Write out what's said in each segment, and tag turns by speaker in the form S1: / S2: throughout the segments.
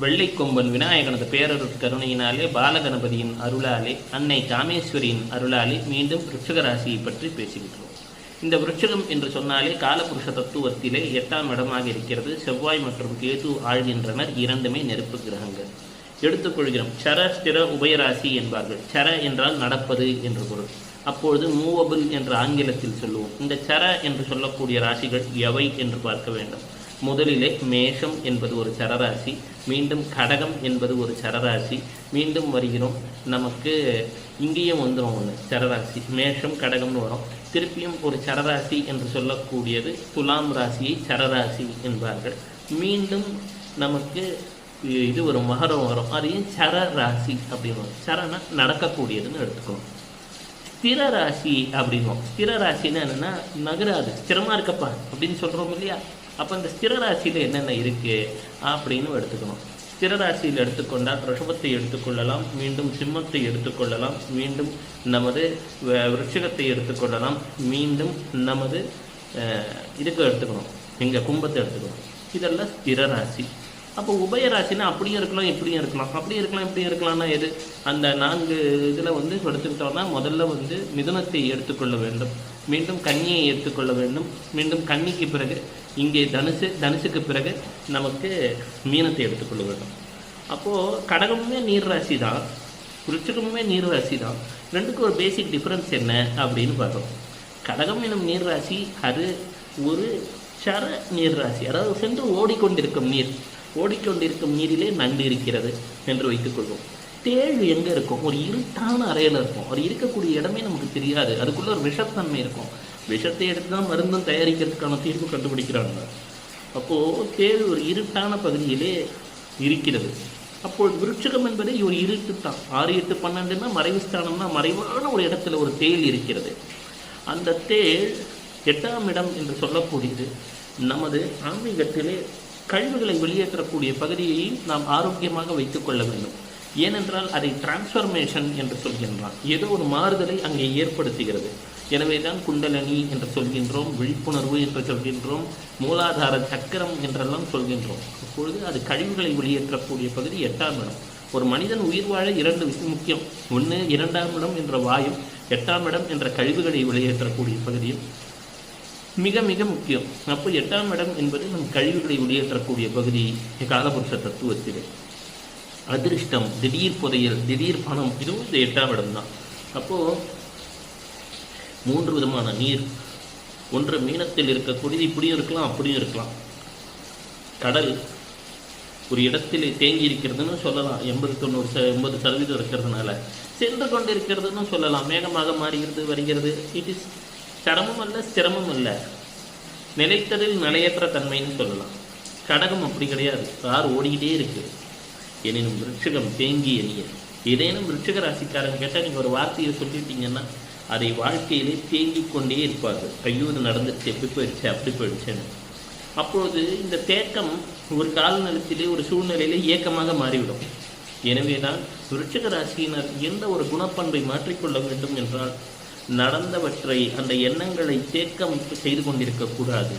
S1: வெள்ளைக்கொம்பன் விநாயகனது பேரருட் கருணையினாலே பாலகணபதியின் அருளாலே அன்னை காமேஸ்வரியின் அருளாலே மீண்டும் விருட்சக ராசியை பற்றி பேசிக்கிட்டோம் இந்த விருட்சகம் என்று சொன்னாலே காலபுருஷ தத்துவத்திலே எட்டாம் இடமாக இருக்கிறது. செவ்வாய் மற்றும் கேது ஆழ்கின்றனர். இரண்டுமே நெருப்பு கிரகங்கள். எடுத்துக்கொள்கிறோம் சர ஸ்திர உபயராசி என்பார்கள். சர என்றால் நடப்பது என்று பொருள். அப்பொழுது மூவபிள் என்று ஆங்கிலத்தில் சொல்லுவோம். இந்த சர என்று சொல்லக்கூடிய ராசிகள் எவை என்று பார்க்க வேண்டும். முதலிலே மேஷம் என்பது ஒரு சரராசி மீண்டும் கடகம் என்பது ஒரு சரராசி மீண்டும் வருகிறோம். நமக்கு இங்கேயும் வந்துடும் ஒன்று சரராசி. மேஷம் கடகம்னு வரும். திருப்பியும் ஒரு சரராசி என்று சொல்லக்கூடியது துலாம் ராசியை சரராசி என்பார்கள். மீண்டும் நமக்கு இது ஒரு மகரம் வரும். அதையும் சர ராசி அப்படின்னு வரும் சரனா நடக்கக்கூடியதுன்னு எடுத்துக்கணும். ஸ்திர ராசி அப்படின்வோம் ஸ்திர ராசின்னா என்னென்னா நகராது ஸ்திரமாக இருக்கப்பா அப்படின்னு சொல்கிறோம் இல்லையா? அப்போ இந்த ஸ்திரராசியில் என்னென்ன இருக்குது அப்படின்னு எடுத்துக்கணும். ஸ்திரராசியில் எடுத்துக்கொண்டால் ரிஷபத்தை எடுத்துக்கொள்ளலாம் மீண்டும் சிம்மத்தை எடுத்துக்கொள்ளலாம் மீண்டும் நமது வ- எடுத்துக்கொள்ளலாம் மீண்டும் நமது இதுக்கு எடுத்துக்கணும். எங்கள் கும்பத்தை எடுத்துக்கணும். இதெல்லாம் ஸ்திர ராசி அப்போ உபயராசினா அப்படியும் இருக்கலாம் இப்படியும் இருக்கலாம். அப்படியும் இருக்கலாம் இப்படியும் இருக்கலாம்னா எது? அந்த நான்கு இதில் வந்து எடுத்துக்கிட்டோம்னா முதல்ல வந்து மிதுனத்தை எடுத்துக்கொள்ள வேண்டும். மீண்டும் கன்னியை எடுத்துக்கொள்ள வேண்டும். மீண்டும் கன்னிக்கு பிறகு இங்கே தனுசு தனுசுக்கு பிறகு நமக்கு மீனத்தை எடுத்துக்கொள்ள வேண்டும். அப்போது கடகமுமே நீர் ராசி தான். விருச்சிகமுமே நீர் ராசி தான். ரெண்டுக்கும் ஒரு பேசிக் டிஃப்ரென்ஸ் என்ன அப்படின்னு பார்க்கணும். கடகம் எனும் நீர் ராசி அது ஒரு சர நீர் ராசி. அதாவது சென்று ஓடிக்கொண்டிருக்கும் நீர். ஓடிக்கொண்டிருக்கும் நீரிலே நண்டு இருக்கிறது என்று வைத்துக்கொள்வோம் தேழ் எங்கே இருக்கும்? ஒரு இருட்டான அறையில் இருக்கும். அது இருக்கக்கூடிய இடமே நமக்கு தெரியாது. அதுக்குள்ளே ஒரு விஷத்தன்மை இருக்கும். விஷத்தை எடுத்து தான் மருந்தும் தயாரிக்கிறதுக்கான தீர்வு கண்டுபிடிக்கிறாங்க. அப்போது தேழ் ஒரு இருட்டான பகுதியிலே இருக்கிறது. அப்போது விருட்சகம் என்பது ஒரு இருட்டு தான் ஆறு எட்டு பன்னெண்டுன்னா மறைவு ஸ்தானம்னா மறைவான ஒரு இடத்துல ஒரு தேள் இருக்கிறது. அந்த தேள் எட்டாம் இடம் என்று சொல்லக்கூடியது. நமது ஆன்மீகத்திலே கழிவுகளை வெளியேற்றக்கூடிய பகுதியை நாம் ஆரோக்கியமாக வைத்துக்கொள்ள வேண்டும். ஏனென்றால் அதை டிரான்ஸ்ஃபர்மேஷன் என்று சொல்கின்றான். ஏதோ ஒரு மாறுதலை அங்கே ஏற்படுத்துகிறது. எனவே தான் குண்டலனி என்று சொல்கின்றோம் விழிப்புணர்வு என்று சொல்கின்றோம் மூலாதார சக்கரம் என்றெல்லாம் சொல்கின்றோம். அப்பொழுது அது கழிவுகளை வெளியேற்றக்கூடிய பகுதி எட்டாம் இடம். ஒரு மனிதன் உயிர் வாழ இரண்டு முக்கியம். ஒன்று இரண்டாம் இடம் என்ற வாயும் எட்டாம் இடம் என்ற கழிவுகளை வெளியேற்றக்கூடிய பகுதியும் மிக மிக முக்கியம். அப்போ எட்டாம் இடம் என்பது நம் கழிவுகளை வெளியேற்றக்கூடிய பகுதி காலபுருஷ தத்துவத்திலே. அதிர்ஷ்டம் திடீர் புதையல் திடீர் பணம் இதுவும் இந்த எட்டாம் இடம் தான் அப்போது மூன்று விதமான நீர். ஒன்று மீனத்தில் இருக்கக்கூடியது இப்படியும் இருக்கலாம் அப்படியும் இருக்கலாம். கடல் ஒரு இடத்தில் தேங்கி இருக்கிறதுன்னு சொல்லலாம். எண்பது தொண்ணூறு ச எண்பது சதவீதம் இருக்கிறதுனால. சென்று கொண்டு இருக்கிறதுன்னு சொல்லலாம். மேகமாக மாறுகிறது வருகிறது. இட் இஸ் சிரமம் அல்ல சிரமம் அல்ல. நிலைத்ததில் நிலையற்ற தன்மைன்னு சொல்லலாம். கடகம் அப்படி கிடையாது. கார் ஓடிக்கிட்டே இருக்குது எனினும் விருட்சகம் தேங்கி எண்ணிய ஏதேனும் விருட்சக ராசிக்காரங்க கேட்டால் நீங்கள் ஒரு வார்த்தையை சொல்லிட்டீங்கன்னா அதை வாழ்க்கையிலே தேங்கி கொண்டே இருப்பார்கள். ஐயோ இது நடந்துச்சு எப்படி போயிடுச்சு அப்படி போயிடுச்சுன்னு. அப்பொழுது இந்த தேக்கம் ஒரு காலநிலத்திலே ஒரு சூழ்நிலையிலே ஏக்கமாக மாறிவிடும். எனவே தான் விருட்சக ராசியினர் எந்த ஒரு குணப்பண்பை மாற்றிக்கொள்ள வேண்டும் என்றால் நடந்தவற்றை அந்த எண்ணங்களை தேக்கம் செய்து கொண்டிருக்கக்கூடாது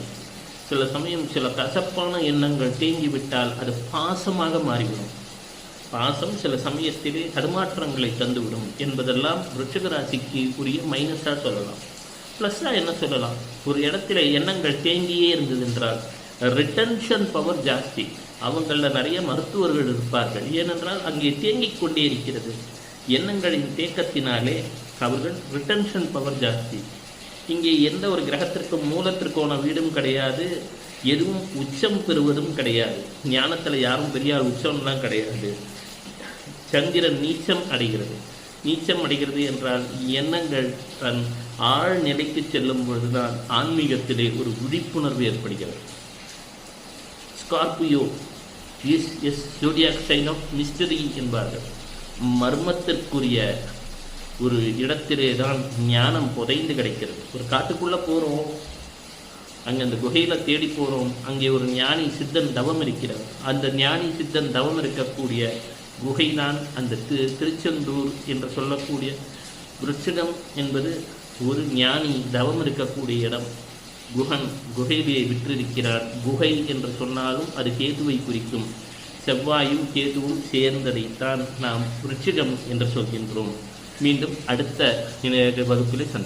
S1: சில சமயம் சில கசப்பான எண்ணங்கள் தேங்கிவிட்டால் அது பாசமாக மாறிவிடும். பாசம் சில சமயத்திலே தடுமாற்றங்களை தந்துவிடும் என்பதெல்லாம் விருச்சிக ராசிக்கு உரிய மைனஸாக சொல்லலாம். ப்ளஸ்ஸாக என்ன சொல்லலாம்? ஒரு இடத்துல எண்ணங்கள் தேங்கியே இருந்தது என்றால் ரிட்டன்ஷன் பவர் ஜாஸ்தி. அவங்களில் நிறைய மருத்துவர்கள் இருப்பார்கள். ஏனென்றால் அங்கே தேங்கிக் கொண்டே இருக்கிறது. எண்ணங்களின் தேக்கத்தினாலே அவர்கள் ரிட்டன்ஷன் பவர் ஜாஸ்தி. இங்கே எந்த ஒரு கிரகத்திற்கும் மூலத்திற்கான வீடும் கிடையாது. எதுவும் உச்சம் பெறுவதும் கிடையாது. ஞானத்தில் யாரும் பெரியார் உச்சம்லாம் கிடையாது. சந்திரன் நீச்சம் அடைகிறது. நீச்சம் அடைகிறது என்றால் எண்ணங்கள் தன் ஆழ் நிலைக்கு செல்லும் பொழுதுதான் ஆன்மீகத்திலே ஒரு விழிப்புணர்வு ஏற்படுகிறது. Scorpio is as zodiac sign of mystery என்பார்கள். மர்மத்திற்குரிய ஒரு இடத்திலே தான் ஞானம் புதைந்து கிடைக்கிறது. ஒரு காட்டுக்குள்ளே போகிறோம் அங்கே அந்த குகையில் தேடி போகிறோம் அங்கே ஒரு ஞானி சித்தன் தவம் இருக்கிறார். அந்த ஞானி சித்தன் தவம் இருக்கக்கூடிய குகை தான் அந்த திரு திருச்செந்தூர் என்று சொல்லக்கூடிய விருட்சகம் என்பது ஒரு ஞானி தவம் இருக்கக்கூடிய இடம். குகன் குகையிலே விற்றிருக்கிறார். குகை என்று சொன்னாலும் அது கேதுவை குறிக்கும். செவ்வாயும் கேதுவும் சேர்ந்ததைத்தான் நாம் விருச்சிகம் என்று சொல்கின்றோம். மீண்டும் அடுத்த வகுப்பிலே சந்திப்போம்.